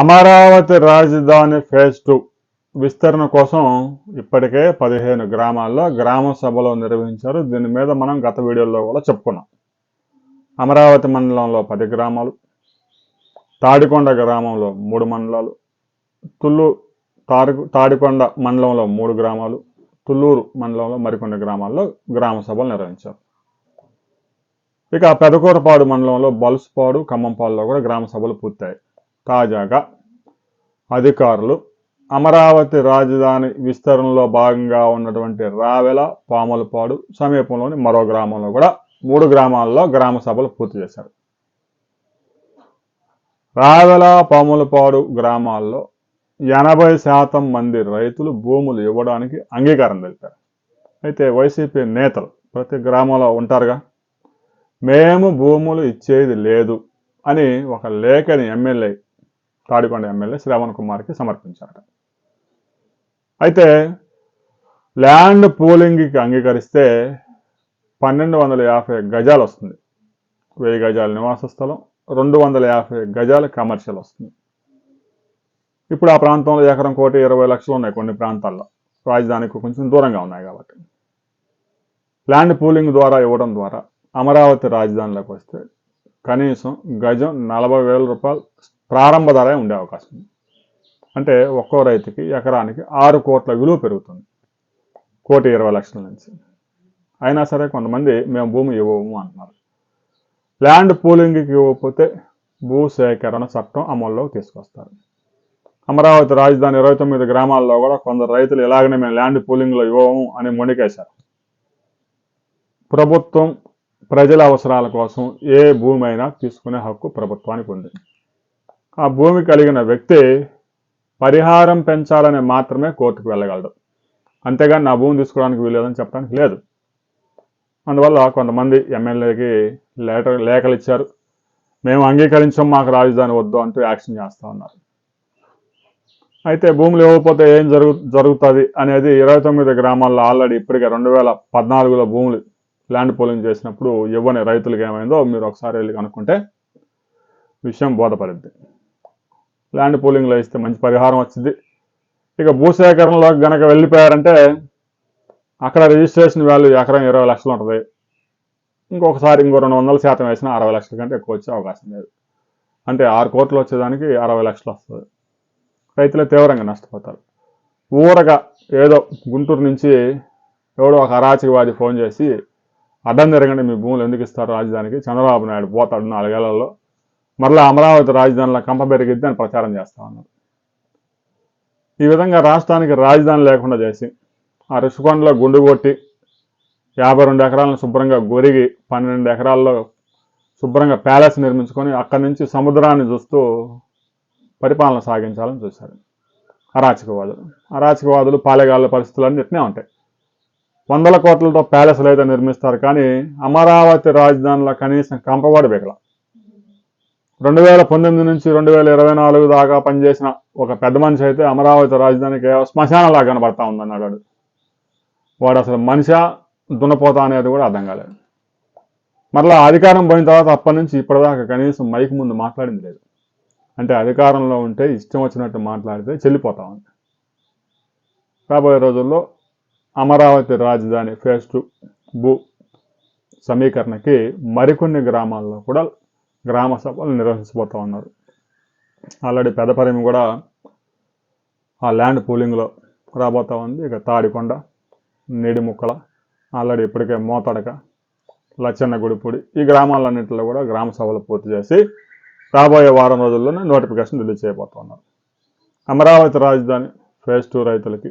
అమరావతి రాజధాని phase two విస్తరణ కోసం ఇప్పటికే పదిహేను గ్రామాల్లో గ్రామ సభలు నిర్వహించారు. దీని మీద మనం గత వీడియోలో కూడా చెప్పుకున్నాం. అమరావతి మండలంలో పది గ్రామాలు తాడికొండ గ్రామంలో మూడు మండలాలు తుళ్ళు తాడి తాడికొండ మండలంలో మూడు గ్రామాలు తుళ్ళూరు మండలంలో మరికొన్ని గ్రామాల్లో గ్రామ సభలు నిర్వహించారు. ఇక పెదకూరపాడు మండలంలో బలుసుపాడు ఖమ్మంపాడులో కూడా గ్రామ సభలు పూర్తయ్యాయి. తాజాగా అధికారులు అమరావతి రాజధాని విస్తరణలో భాగంగా ఉన్నటువంటి రావెల పాములపాడు సమీపంలోని మరో గ్రామంలో కూడా మూడు గ్రామాల్లో గ్రామ సభలు పూర్తి చేశారు. రావెల పాములపాడు గ్రామాల్లో ఎనభై శాతం మంది రైతులు భూములు ఇవ్వడానికి అంగీకారం తెలిపారు. అయితే వైసీపీ నేతలు ప్రతి గ్రామంలో ఉంటారుగా? మేము భూములు ఇచ్చేది లేదు అని ఒక లేఖని ఎమ్మెల్యే తాడికొండ ఎమ్మెల్యే శ్రవణ్ కుమార్కి సమర్పించారట. అయితే ల్యాండ్ పూలింగ్కి అంగీకరిస్తే పన్నెండు వందల యాభై గజాలు వస్తుంది వెయ్యి గజాల నివాస స్థలం రెండు వందల యాభై గజాల కమర్షియల్ వస్తుంది. ఇప్పుడు ఆ ప్రాంతంలో ఎకరం కోటి ఇరవై లక్షలు ఉన్నాయి కొన్ని ప్రాంతాల్లో. రాజధానికి కొంచెం దూరంగా ఉన్నాయి కాబట్టి. ల్యాండ్ పూలింగ్ ద్వారా ఇవ్వడం ద్వారా అమరావతి రాజధానిలోకి వస్తే కనీసం గజం నలభై వేల రూపాయలు ప్రారంభ ధరే ఉండే అవకాశం ఉంది. అంటే ఒక్కో రైతుకి ఎకరానికి ఆరు కోట్ల విలువ పెరుగుతుంది. కోటి ఇరవై లక్షల నుంచి. అయినా సరే కొంతమంది మేము భూమి ఇవ్వము అంటున్నారు. ల్యాండ్ పూలింగ్కి ఇవ్వకపోతే భూ సేకరణ చట్టం అమల్లోకి తీసుకొస్తారు. అమరావతి రాజధాని ఇరవై తొమ్మిది గ్రామాల్లో కూడా కొందరు రైతులు ఇలాగనే మేము ల్యాండ్ పూలింగ్లో ఇవ్వము అని మొండికేశారు. ప్రభుత్వం ప్రజల అవసరాల కోసం ఏ భూమి అయినా తీసుకునే హక్కు ప్రభుత్వానికి ఉంది. ఆ భూమి కలిగిన వ్యక్తి పరిహారం పెంచాలని మాత్రమే కోర్టుకు వెళ్ళగలడు. అంతేగాని నా భూమి తీసుకోవడానికి వీలేదని చెప్పడానికి లేదు. అందువల్ల కొంతమంది ఎమ్మెల్యేకి లేటర్ లేఖలు ఇచ్చారు. మేము అంగీకరించాం మాకు రాజధాని వద్దు అంటూ యాక్షన్ చేస్తూ ఉన్నారు. అయితే భూములు ఇవ్వకపోతే ఏం జరుగు జరుగుతుంది అనేది ఇరవై తొమ్మిది గ్రామాల్లో ఆల్రెడీ ఇప్పటికే రెండు వేల పద్నాలుగులో భూములు ల్యాండ్ పోలింగ్ చేసినప్పుడు ఇవ్వని రైతులకు ఏమైందో మీరు ఒకసారి వెళ్ళి కనుక్కుంటే విషయం బోధపడింది. ల్యాండ్ పోలింగ్లో ఇస్తే మంచి పరిహారం వచ్చింది. ఇక భూసేకరణలోకి గనక వెళ్ళిపోయారంటే అక్కడ రిజిస్ట్రేషన్ వాల్యూ ఎకరం ఇరవై లక్షలు ఉంటుంది. ఇంకొకసారి ఇంకో రెండు వందల శాతం వేసినా అరవై లక్షల కంటే ఎక్కువ వచ్చే అవకాశం లేదు. అంటే ఆరు కోట్లు వచ్చేదానికి అరవై లక్షలు వస్తుంది. రైతులు తీవ్రంగా నష్టపోతారు. ఊరగా ఏదో గుంటూరు నుంచి ఎవడో ఒక అరాచకవాది ఫోన్ చేసి అడ్డం తిరగండి మీ భూములు ఎందుకు ఇస్తారు రాజధానికి? చంద్రబాబు నాయుడు పోతాడు నాలుగేళ్ళలో. మరలా అమరావతి రాజధానిలో కంపబెరిగిద్ది అని ప్రచారం చేస్తా ఉన్నారు. ఈ విధంగా రాష్ట్రానికి రాజధాని లేకుండా చేసి ఆ రుషికొండలో గుండు కొట్టి యాభై రెండు ఎకరాలను శుభ్రంగా గొరిగి పన్నెండు ఎకరాల్లో శుభ్రంగా ప్యాలెస్ నిర్మించుకొని అక్కడి నుంచి సముద్రాన్ని చూస్తూ పరిపాలన సాగించాలని చూశారు అరాచకవాదులు. అరాచకవాదులు పాలెగాళ్ళ పరిస్థితులు ఇట్నే ఉంటాయి. వందల కోట్లతో ప్యాలెస్లు అయితే నిర్మిస్తారు కానీ అమరావతి రాజధానిలో కనీసం కంపవాడు బిగల. రెండు వేల పంతొమ్మిది నుంచి రెండు వేల ఇరవై నాలుగు దాకా పనిచేసిన ఒక పెద్ద మనిషి అయితే అమరావతి రాజధానికి శ్మశానంలా కనబడతా ఉందన్నాడు వాడు. వాడు అసలు మనిషా దున్నపోతా అనేది కూడా అర్థం కాలేదు. మరలా అధికారం పోయిన తర్వాత అప్పటి నుంచి ఇప్పటిదాకా కనీసం మైక్ ముందు మాట్లాడింది లేదు. అంటే అధికారంలో ఉంటే ఇష్టం వచ్చినట్టు మాట్లాడితే చెల్లిపోతా ఉంది. రాబోయే రోజుల్లో అమరావతి రాజధాని ఫేస్ టు భూ సమీకరణకి మరికొన్ని గ్రామాల్లో కూడా గ్రామ సభలు నిర్వహించబోతా ఉన్నారు. ఆల్రెడీ పెదపరిమి కూడా ఆ ల్యాండ్ పూలింగ్లో రాబోతా ఉంది. ఇక తాడికొండ నిడిముక్కల ఆల్రెడీ ఇప్పటికే మోతడక లచ్చన్న గుడిపూడి ఈ గ్రామాలన్నింటిలో కూడా గ్రామ సభలు పూర్తి చేసి రాబోయే వారం రోజుల్లోనే నోటిఫికేషన్ రిలీజ్ చేయబోతున్నారు అమరావతి రాజధాని ఫేజ్ టూ రైతులకి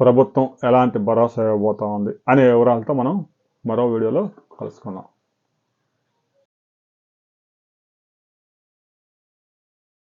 ప్రభుత్వం ఎలాంటి భరోసా ఇవ్వబోతా ఉంది అనే వివరాలతో మనం మరో వీడియోలో కలుసుకుందాం.